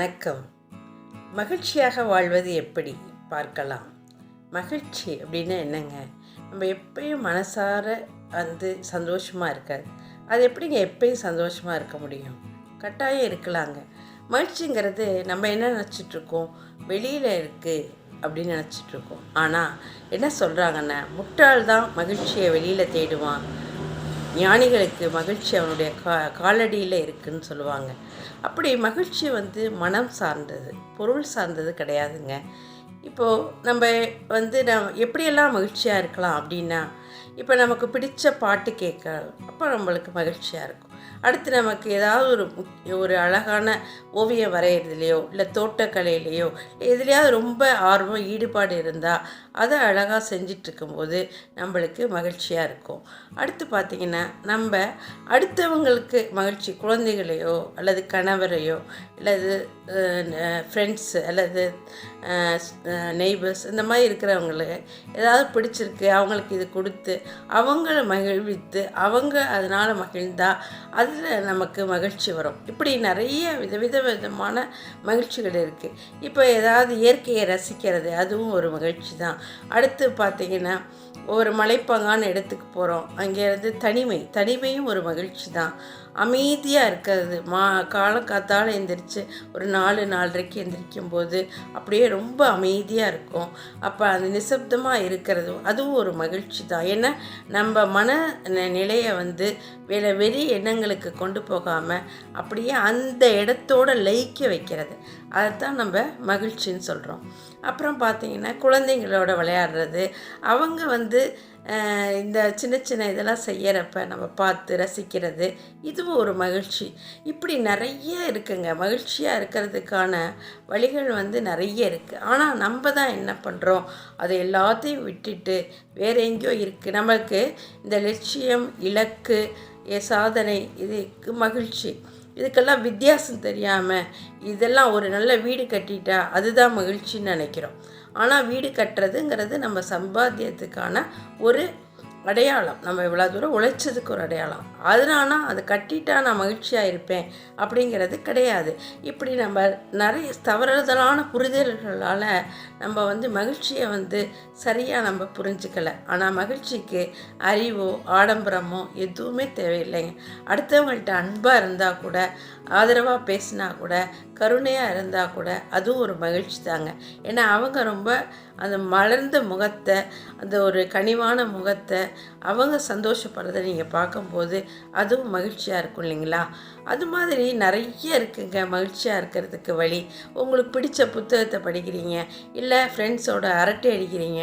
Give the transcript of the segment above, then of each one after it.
வணக்கம். மகிழ்ச்சியாக வாழ்வது எப்படி? பார்க்கலாம். மகிழ்ச்சி அப்படின்னா என்னங்க? நம்ம எப்பயும் மனசார வந்து சந்தோஷமாக இருக்காது அது எப்படிங்க எப்பயும் சந்தோஷமாக இருக்க முடியும்? கட்டாயம் இருக்கலாங்க. மகிழ்ச்சிங்கிறது நம்ம என்ன நினச்சிட்ருக்கோம்? வெளியில் இருக்குது அப்படின்னு நினச்சிட்ருக்கோம். ஆனால் என்ன சொல்கிறாங்கன்னா முட்டாள் தான் மகிழ்ச்சியை வெளியில் தேடுவான். ஞானிகளுக்கு மகிழ்ச்சி அவனுடைய கா காலடியில் இருக்குன்னு சொல்லுவாங்க. அப்படி மகிழ்ச்சி வந்து மனம் சார்ந்தது பொருள் சார்ந்தது கிடையாதுங்க. இப்போது நம்ம வந்து நம் எப்படியெல்லாம் மகிழ்ச்சியாக இருக்கலாம் அப்படின்னா இப்போ நமக்கு பிடிச்ச பாட்டு கேட்க அப்போ நம்மளுக்கு மகிழ்ச்சியாக இருக்கும். அடுத்து நமக்கு ஏதாவது ஒரு ஒரு அழகான ஓவியம் வரைகிறதுலையோ இல்லை தோட்டக்கலையிலையோ எதுலேயாவது ரொம்ப ஆர்வம் ஈடுபாடு இருந்தால் அதை அழகாக செஞ்சிட்ருக்கும்போது நம்மளுக்கு மகிழ்ச்சியாக இருக்கும். அடுத்து பார்த்திங்கன்னா நம்ம அடுத்தவங்களுக்கு மகிழ்ச்சி குழந்தைகளையோ அல்லது கணவரையோ அல்லது ஃப்ரெண்ட்ஸு அல்லது நெய்பர்ஸ் இந்த மாதிரி இருக்கிறவங்களுக்கு ஏதாவது பிடிச்சிருக்கு அவங்களுக்கு இது கொடுத்து அவங்கள மகிழ்வித்து அவங்க அதனால் மகிழ்ந்தா அதில் நமக்கு மகிழ்ச்சி வரும். இப்படி நிறைய விதவித விதமான மகிழ்ச்சிகள் இருக்குது இப்போ ஏதாவது இயற்கையை ரசிக்கிறது அதுவும் ஒரு மகிழ்ச்சி தான். அடுத்து பார்த்திங்கன்னா ஒரு மலைப்பாங்கான இடத்துக்கு போகிறோம் அங்கேருந்து தனிமை தனிமையும் ஒரு மகிழ்ச்சி தான். அமைதியாக இருக்கிறது. மா காலங்காத்தால் எந்திரிச்சு ஒரு நாலு நாலரைக்கு எந்திரிக்கும் போது அப்படியே ரொம்ப அமைதியாக இருக்கும். அப்போ அது நிசப்தமாக இருக்கிறது அதுவும் ஒரு மகிழ்ச்சி தான். ஏன்னா நம்ம மன நிலையை வந்து வேற வெறி எண்ணங்களுக்கு கொண்டு போகாமல் அப்படியே அந்த இடத்தோட லயிக்க வைக்கிறது. அதைத்தான் நம்ம மகிழ்ச்சின்னு சொல்கிறோம் அப்புறம் பார்த்தீங்கன்னா குழந்தைங்களோட விளையாடுறது அவங்க வந்து இந்த சின்ன சின்ன இதெல்லாம் செய்யறப்ப நம்ம பார்த்து ரசிக்கிறது இதுவும் ஒரு மகிழ்ச்சி. இப்படி நிறைய இருக்குங்க. மகிழ்ச்சியாக இருக்கிறதுக்கான வழிகள் வந்து நிறைய இருக்குது ஆனால் நம்ம தான் என்ன பண்ணுறோம் அதை எல்லாத்தையும் விட்டுட்டு வேற எங்கேயோ இருக்குது நமக்கு இந்த லட்சியம் இலக்கு சாதனை இதுக்கு மகிழ்ச்சி. இதுக்கெல்லாம் வித்தியாசம் தெரியாமல் இதெல்லாம் ஒரு நல்ல வீடு கட்டிட்டா அதுதான் மகிழ்ச்சின்னு நினைக்கிறோம். ஆனால் வீடு கட்டுறதுங்கிறது நம்ம சம்பாத்தியத்துக்கான ஒரு அடையாளம். நம்ம இவ்வளோ தூரம் உழைச்சதுக்கு ஒரு அடையாளம். அதனால அதை கட்டிட்டா நான் மகிழ்ச்சியாக இருப்பேன் அப்படிங்கிறது கிடையாது. இப்படி நம்ம நிறைய தவறுதலான புரிதல்களால் நம்ம வந்து மகிழ்ச்சியை வந்து சரியாக நம்ம புரிஞ்சுக்கலை. ஆனால் மகிழ்ச்சிக்கு அறிவோ ஆடம்பரமோ எதுவுமே தேவையில்லைங்க. அடுத்தவங்கள்ட்ட அன்பாக இருந்தால் கூட ஆதரவாக பேசினா கூட கருணையாக இருந்தால் கூட அதுவும் ஒரு மகிழ்ச்சி தாங்க. ஏன்னா அவங்க ரொம்ப அந்த மலர்ந்த முகத்தை அந்த ஒரு கனிவான முகத்தை அவங்க சந்தோஷப்படுறதை நீங்கள் பார்க்கும்போது அதுவும் மகிழ்ச்சியாக இருக்கும் இல்லைங்களா? அது மாதிரி நிறைய இருக்குங்க. மகிழ்ச்சியாக இருக்கிறதுக்கு வழி. உங்களுக்கு பிடிச்ச புத்தகத்தை படிக்கிறீங்க இல்லை ஃப்ரெண்ட்ஸோட அரட்டை அடிக்கிறீங்க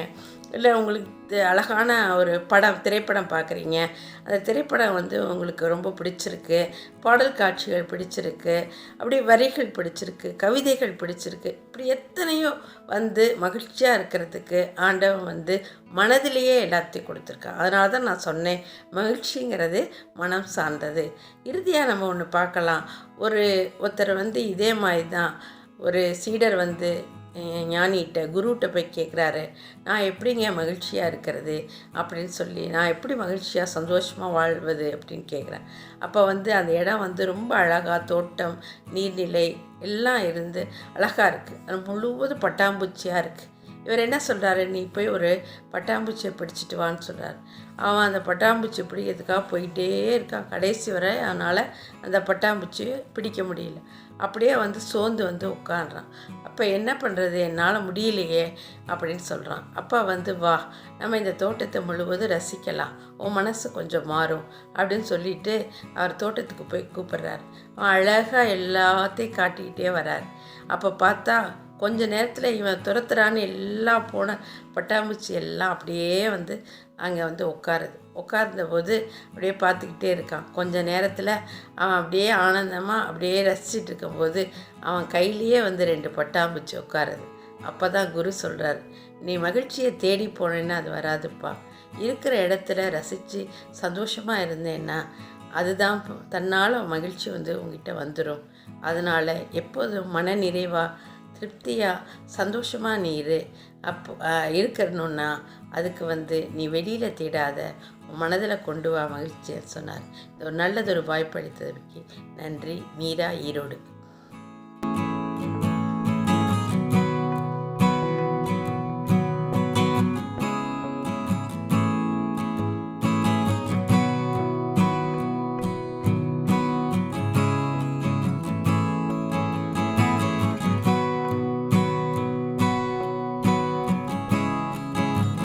இல்லை உங்களுக்கு அழகான ஒரு படம் திரைப்படம் பார்க்குறீங்க. அந்த திரைப்படம் வந்து உங்களுக்கு ரொம்ப பிடிச்சிருக்கு. பாடல் காட்சிகள் பிடிச்சிருக்கு. அப்படி வரிகள் பிடிச்சிருக்கு. கவிதைகள் பிடிச்சிருக்கு. இப்படி எத்தனையோ வந்து மகிழ்ச்சியாக இருக்கிறதுக்கு ஆண்டவன் வந்து மனதிலேயே எல்லாத்தையும் கொடுத்துருக்கான் அதனால தான் நான் சொன்னேன் மகிழ்ச்சிங்கிறது மனம் சார்ந்தது. இறுதியாக நம்ம ஒன்று பார்க்கலாம். ஒரு ஒருத்தர் வந்து இதே மாதிரி தான். ஒரு சீடர் வந்து ஞானிகிட்ட குருகிட்ட போய் கேட்குறாரு நான் எப்படிங்க மகிழ்ச்சியாக இருக்கிறது அப்படின்னு சொல்லி நான் எப்படி மகிழ்ச்சியாக சந்தோஷமாக வாழ்வது அப்படின்னு கேட்குறேன் அப்போ வந்து அந்த இடம் வந்து ரொம்ப அழகாக தோட்டம் நீர்நிலை எல்லாம் இருந்து அழகாக இருக்குது அது முழுவதும் பட்டாம்பூச்சியாக இருக்குது இவர் என்ன சொல்கிறாரு நீ போய் ஒரு பட்டாம்பூச்சியை பிடிச்சிட்டு வான்னு சொல்கிறார் அவன் அந்த பட்டாம்பூச்சி பிடிக்கிறதுக்காக போயிட்டே இருக்கான். கடைசி வரை அவனால் அந்த பட்டாம்பூச்சியை பிடிக்க முடியல. அப்படியே வந்து சோர்ந்து வந்து உட்காடுறான் அப்போ என்ன பண்ணுறது என்னால் முடியலையே அப்படின்னு சொல்கிறான் அப்பா வந்து வா நம்ம இந்த தோட்டத்தை முழுவதும் ரசிக்கலாம். உன் மனசு கொஞ்சம் மாறும் அப்படின்னு சொல்லிட்டு அவர் தோட்டத்துக்கு போய் கூப்பிட்றாரு. அவன் அழகாக எல்லாத்தையும் காட்டிக்கிட்டே வரார். அப்போ பார்த்தா கொஞ்ச நேரத்தில் இவன் துரத்துறான்னு எல்லாம் போன பட்டாம்பூச்சி எல்லாம் அப்படியே வந்து அங்கே வந்து உட்காருது உட்கார்ந்த போது அப்படியே பார்த்துக்கிட்டே இருக்கான். கொஞ்ச நேரத்தில் அவன் அப்படியே ஆனந்தமாக அப்படியே ரசிச்சிட்டு இருக்கும்போது அவன் கையிலேயே வந்து ரெண்டு பட்டாம்பூச்சி உட்காருது அப்போ தான் குரு சொல்கிறார் நீ மகிழ்ச்சியை தேடி போனேன்னா அது வராதுப்பா. இருக்கிற இடத்துல ரசித்து சந்தோஷமாக இருந்தேன்னா அதுதான் தன்னால் மகிழ்ச்சி வந்து உங்ககிட்ட வந்துடும் அதனால் எப்போதும் மன நிறைவாக திருப்தியாக சந்தோஷமாக நீ இரு. அப்போ இருக்கணும்னா அதுக்கு வந்து நீ வெளியில் தேடாத உன் மனதில் கொண்டு வா மகிழ்ச்சின்னு சொன்னார். இது ஒரு நல்லதொரு வாய்ப்பு அளித்ததற்கு நன்றி. மீரா ஈரோடு